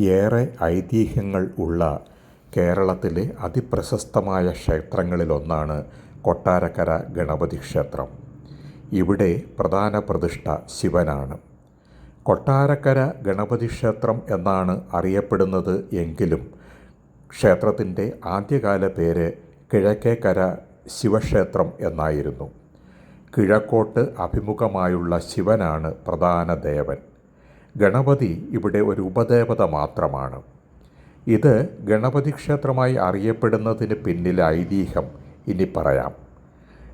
ഏറെ ഐതിഹ്യങ്ങൾ ഉള്ള കേരളത്തിലെ അതിപ്രശസ്തമായ ക്ഷേത്രങ്ങളിലൊന്നാണ് കൊട്ടാരക്കര ഗണപതി ക്ഷേത്രം. ഇവിടെ പ്രധാന പ്രതിഷ്ഠ ശിവനാണ്. കൊട്ടാരക്കര ഗണപതി ക്ഷേത്രം എന്നാണ് അറിയപ്പെടുന്നത് എങ്കിലും ക്ഷേത്രത്തിന്റെ ആദ്യകാല പേര് കിഴക്കേക്കര ശിവക്ഷേത്രം എന്നായിരുന്നു. കിഴക്കോട്ട് അഭിമുഖമായുള്ള ശിവനാണ് പ്രധാന ദേവൻ. ഗണപതി ഇവിടെ ഒരു ഉപദേവത മാത്രമാണ്. ഇത് ഗണപതി ക്ഷേത്രമായി അറിയപ്പെടുന്നതിന് പിന്നിലെ ഐതിഹ്യം ഇനി പറയാം.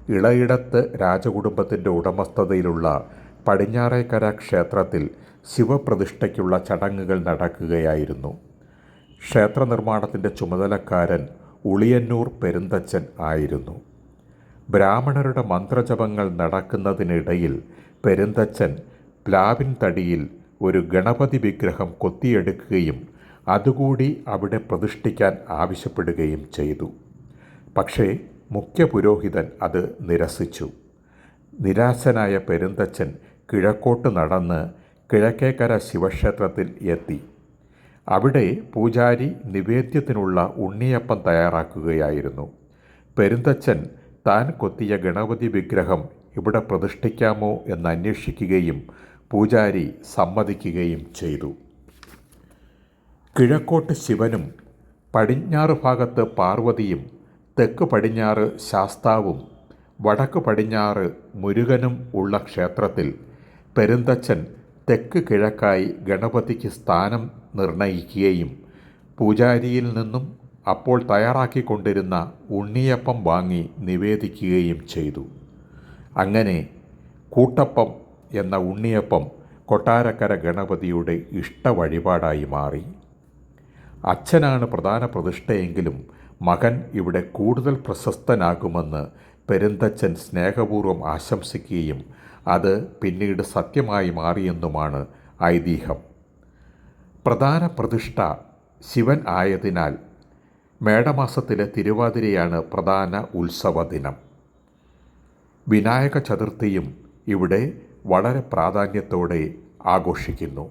ഇളയിടത്ത് രാജകുടുംബത്തിന്റെ ഉടമസ്ഥതയിലുള്ള പടിഞ്ഞാറേക്കര ക്ഷേത്രത്തിൽ ശിവപ്രതിഷ്ഠയ്ക്കുള്ള ചടങ്ങുകൾ നടക്കുകയായിരുന്നു. ക്ഷേത്ര നിർമ്മാണത്തിന്റെ ചുമതലക്കാരൻ ഉളിയന്നൂർ പെരുന്തച്ചൻ ആയിരുന്നു. ബ്രാഹ്മണരുടെ മന്ത്രജപങ്ങൾ നടക്കുന്നതിനിടയിൽ പെരുന്തച്ചൻ പ്ലാവിൻ തടിയിൽ ഒരു ഗണപതി വിഗ്രഹം കൊത്തിയെടുക്കുകയും അതുകൂടി അവിടെ പ്രതിഷ്ഠിക്കാൻ ആവശ്യപ്പെടുകയും ചെയ്തു. പക്ഷേ മുഖ്യ പുരോഹിതൻ അത് നിരസിച്ചു. നിരാശനായ പെരുന്തച്ഛൻ കിഴക്കോട്ട് നടന്ന് കിഴക്കേക്കര ശിവക്ഷേത്രത്തിൽ എത്തി. അവിടെ പൂജാരി നിവേദ്യത്തിനുള്ള ഉണ്ണിയപ്പം തയ്യാറാക്കുകയായിരുന്നു. പെരുന്തച്ഛൻ താൻ കൊത്തിയ ഗണപതി വിഗ്രഹം ഇവിടെ പ്രതിഷ്ഠിക്കാമോ എന്ന് അന്വേഷിക്കുകയും പൂജാരി സമ്മതിക്കുകയും ചെയ്തു. കിഴക്കോട്ട് ശിവനും പടിഞ്ഞാറ് ഭാഗത്ത് പാർവതിയും തെക്ക് പടിഞ്ഞാറ് ശാസ്താവും വടക്ക് പടിഞ്ഞാറ് മുരുകനും ഉള്ള ക്ഷേത്രത്തിൽ പെരുന്തച്ചൻ തെക്ക് കിഴക്കായി ഗണപതിക്ക് സ്ഥാനം നിർണയിക്കുകയും പൂജാരിയിൽ നിന്നും അപ്പോൾ തയ്യാറാക്കിക്കൊണ്ടിരുന്ന ഉണ്ണിയപ്പം വാങ്ങി നിവേദിക്കുകയും ചെയ്തു. അങ്ങനെ കൂട്ടപ്പം എന്ന ഉണ്ണിയപ്പം കൊട്ടാരക്കര ഗണപതിയുടെ ഇഷ്ട വഴിപാടായി മാറി. അച്ഛനാണ് പ്രധാന പ്രതിഷ്ഠയെങ്കിലും മകൻ ഇവിടെ കൂടുതൽ പ്രശസ്തനാകുമെന്ന് പെരുന്തച്ഛൻ സ്നേഹപൂർവം ആശംസിക്കുകയും അത് പിന്നീട് സത്യമായി മാറിയെന്നുമാണ് ഐതിഹ്യം. പ്രധാന പ്രതിഷ്ഠ ശിവൻ ആയതിനാൽ മേടമാസത്തിലെ തിരുവാതിരയാണ് പ്രധാന ഉത്സവ ദിനം വിനായക ചതുർത്ഥിയും ഇവിടെ വളരെ പ്രാധാന്യത്തോടെ ആഘോഷിക്കുന്നു.